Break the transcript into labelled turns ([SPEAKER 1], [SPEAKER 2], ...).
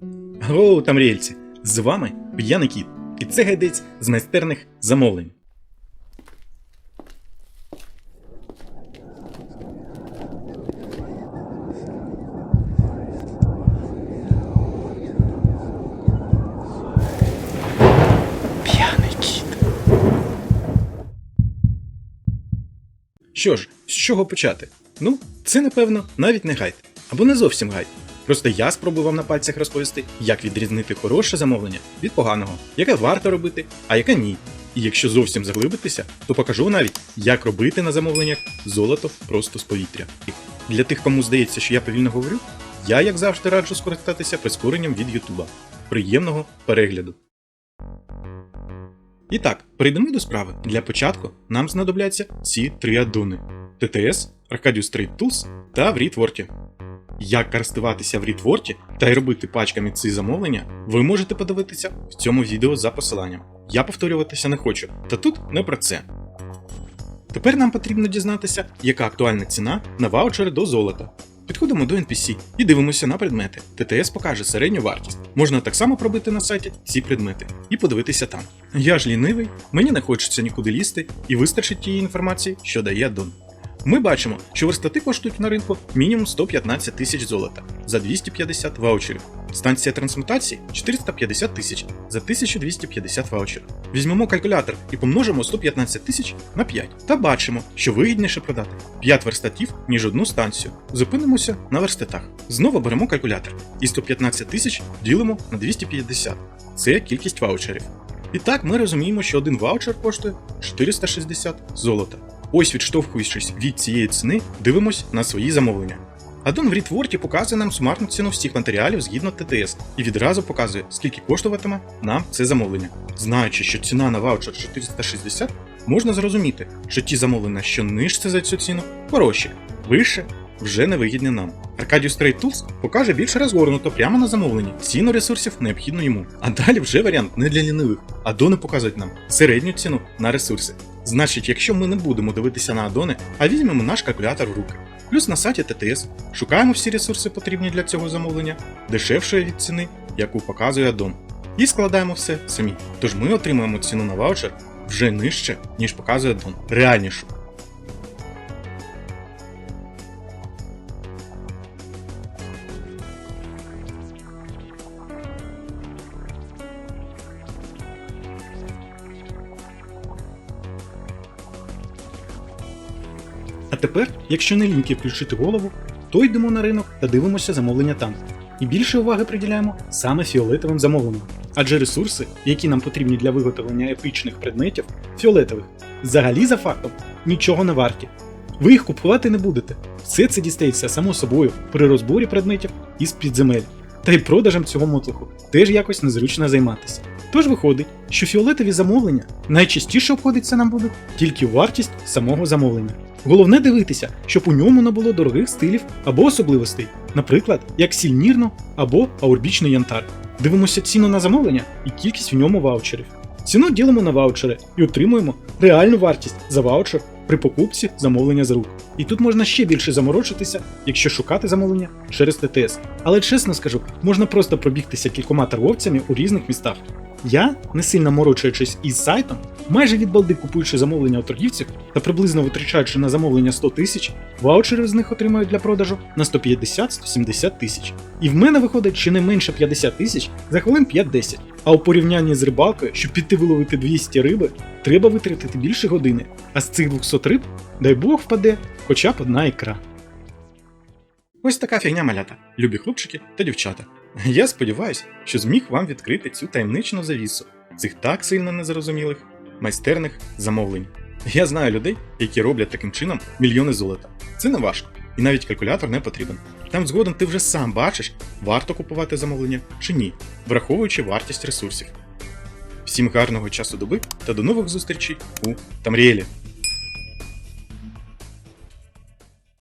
[SPEAKER 1] Гоу, тамріельці! З вами П'яний Кіт, і це гайдець з майстерних замовлень. П'яний кіт. Що ж, з чого почати? Ну, це напевно навіть не гайд, або не зовсім гайд. Просто я спробую вам на пальцях розповісти, як відрізнити хороше замовлення від поганого, яке варто робити, а яке ні. І якщо зовсім заглибитися, то покажу навіть, як робити на замовленнях золото просто з повітря. Для тих, кому здається, що я повільно говорю, я, як завжди, раджу скористатися прискоренням від Ютуба. Приємного перегляду! І так, перейдемо до справи. Для початку нам знадобляться ці три аддони: TTS, Arcadius Trade Tools та WreadWorty. Як користуватися в WreadWorty та й робити пачками ці замовлення, ви можете подивитися в цьому відео за посиланням. Я повторюватися не хочу, та тут не про це. Тепер нам потрібно дізнатися, яка актуальна ціна на ваучери до золота. Підходимо до NPC і дивимося на предмети. ТТС покаже середню вартість. Можна так само пробити на сайті ці предмети і подивитися там. Я ж лінивий, мені не хочеться нікуди лізти і вистачить тієї інформації, що дає Дон. Ми бачимо, що верстати коштують на ринку мінімум 115 тисяч золота за 250 ваучерів. Станція трансмутації 450 тисяч за 1250 ваучерів. Візьмемо калькулятор і помножимо 115 тисяч на 5. Та бачимо, що вигідніше продати 5 верстатів, ніж одну станцію. Зупинимося на верстатах. Знову беремо калькулятор і 115 тисяч ділимо на 250. Це кількість ваучерів. І так ми розуміємо, що один ваучер коштує 460 золота. Ось відштовхуючись від цієї ціни, дивимось на свої замовлення. Аддон в Рітворті показує нам сумарну ціну всіх матеріалів згідно ТТС і відразу показує, скільки коштуватиме нам це замовлення. Знаючи, що ціна на ваучер 460, можна зрозуміти, що ті замовлення, що нижче за цю ціну, хороші, вище вже невигідні нам. Arcadius Trade Tools покаже більш розгорнуто прямо на замовленні ціну ресурсів необхідну йому. А далі вже варіант не для лінивих. Адони показують нам середню ціну на ресурси. Значить, якщо ми не будемо дивитися на адони, а візьмемо наш калькулятор в руки. Плюс на сайті ТТС шукаємо всі ресурси, потрібні для цього замовлення, дешевшої від ціни, яку показує адон. І складаємо все самі. Тож ми отримаємо ціну на ваучер вже нижче, ніж показує адон. Реальнішу. Тепер, якщо не ліньки включити голову, то йдемо на ринок та дивимося замовлення там. І більше уваги приділяємо саме фіолетовим замовленням. Адже ресурси, які нам потрібні для виготовлення епічних предметів, фіолетових, взагалі за фактом нічого не варті. Ви їх купувати не будете. Все це дістається само собою при розборі предметів із підземель. Та й продажем цього мотлуху теж якось незручно займатися. Тож виходить, що фіолетові замовлення найчастіше обходиться нам буде тільки вартість самого замовлення. Головне дивитися, щоб у ньому не було дорогих стилів або особливостей, наприклад, як сільнірно або аурбічний янтар. Дивимося ціну на замовлення і кількість в ньому ваучерів. Ціну ділимо на ваучери і отримуємо реальну вартість за ваучер при покупці замовлення з рук. І тут можна ще більше заморочитися, якщо шукати замовлення через ТТС. Але чесно скажу, можна просто пробігтися кількома торговцями у різних містах. Я, не сильно морочуючись із сайтом, майже від балди купуючи замовлення у торгівців та приблизно витрачаючи на замовлення 100 тисяч, ваучери з них отримають для продажу на 150-170 тисяч. І в мене виходить ще не менше 50 тисяч за хвилин 5-10. А у порівнянні з рибалкою, щоб піти виловити 200 риби, треба витратити більше години. А з цих 200 риб, дай Бог впаде хоча б одна ікра. Ось така фігня малята, любі хлопчики та дівчата. Я сподіваюся, що зміг вам відкрити цю таємничну завісу цих так сильно незрозумілих майстерних замовлень. Я знаю людей, які роблять таким чином мільйони золота. Це не важко, і навіть калькулятор не потрібен. Там згодом ти вже сам бачиш, варто купувати замовлення чи ні, враховуючи вартість ресурсів. Всім гарного часу доби та до нових зустрічей у Тамріелі!